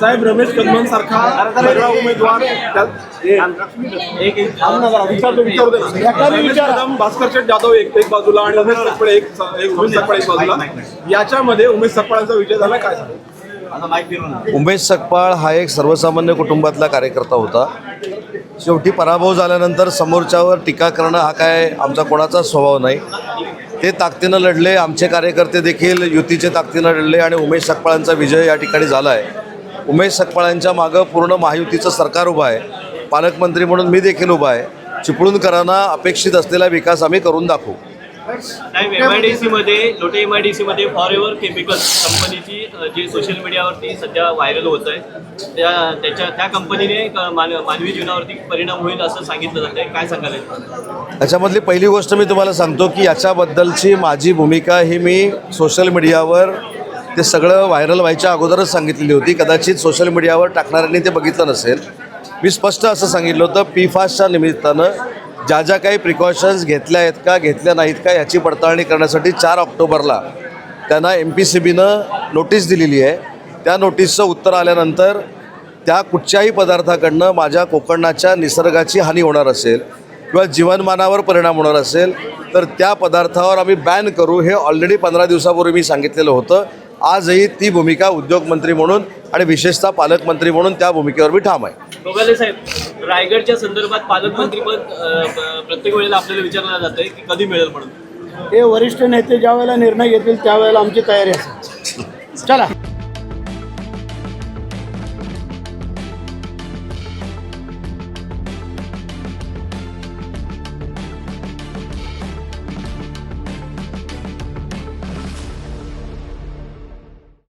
साहेब रमेश कदमन सारखा उमेदवार. त्यात- भास्कर शेठ जाधव एक एक बाजूला आणि उमेश सकपळे एक उमेश सकपळे एक बाजूला. याच्यामध्ये उमेश सकपळांचा विजय झाला काय? उमेश सकपाळ हा एक सर्वसामान्य कुटुंबातला कार्यकर्ता होता. शेवटी पराभव झाल्यानंतर समोरच्यावर टीका करणं हा काय आमचा कोणाचा स्वभाव नाही. ते ताकदीनं लढले आमचे कार्यकर्ते देखील युतीचे ताकदीनं लढले आणि उमेश सकपाळांचा विजय या ठिकाणी झाला आहे उमेश सकपाळांच्या मागं पूर्ण महायुतीचं सरकार उभं आहे. पालकमंत्री म्हणून मी देखील उभा आहे. चिपळूणकरांना अपेक्षित असलेला विकास आम्ही करून दाखवू. साहेब एम आय डी सीमध्ये लोटे एम आय डी सीमध्ये फॉर एव्हर केमिकल्स कंपनीची अ, जी सोशल मीडियावरती सध्या व्हायरल होत आहे त्या त्याच्या त्या कंपनीने मानवी जीवनावरती परिणाम होईल असं सांगितलं जात आहे. काय सांगाल याच्याबद्दल? याच्यामधली पहिली गोष्ट मी तुम्हाला सांगतो की याच्याबद्दलची माझी भूमिका ही मी सोशल मीडियावर ते सगळं व्हायरल व्हायच्या अगोदरच सांगितलेली होती. कदाचित सोशल मीडियावर टाकणाऱ्यांनी ते बघितलं नसेल. मी स्पष्ट असं सांगितलं होतं पी फास्टच्या निमित्तानं ज्या ज्या काही प्रिकॉशन्स घेतल्या आहेत का घेतल्या नाहीत का याची पडताळणी करण्यासाठी चार ऑक्टोबरला त्यांना एम पी सी बीनं नोटीस दिलेली आहे. त्या नोटीसचं उत्तर आल्यानंतर त्या कुठच्याही पदार्थाकडनं माझ्या कोकणाच्या निसर्गाची हानी होणार असेल किंवा जीवनमानावर परिणाम होणार असेल तर त्या पदार्थावर आम्ही बॅन करू हे ऑलरेडी पंधरा दिवसापूर्वी मी सांगितलेलं होतं. आजही ती भूमिका उद्योगमंत्री म्हणून आणि विशेषतः पालकमंत्री म्हणून त्या भूमिकेवर मी ठाम आहे. साहेब रायगडच्या संदर्भात पालकमंत्रीपद अ, प- प्रत्येक वेळेला आपल्याला विचारलं जातं की कधी मिळेल म्हणून. हे वरिष्ठ नेते ज्या वेळेला निर्णय घेतील त्यावेळेला आमची तयारी असेल. चला.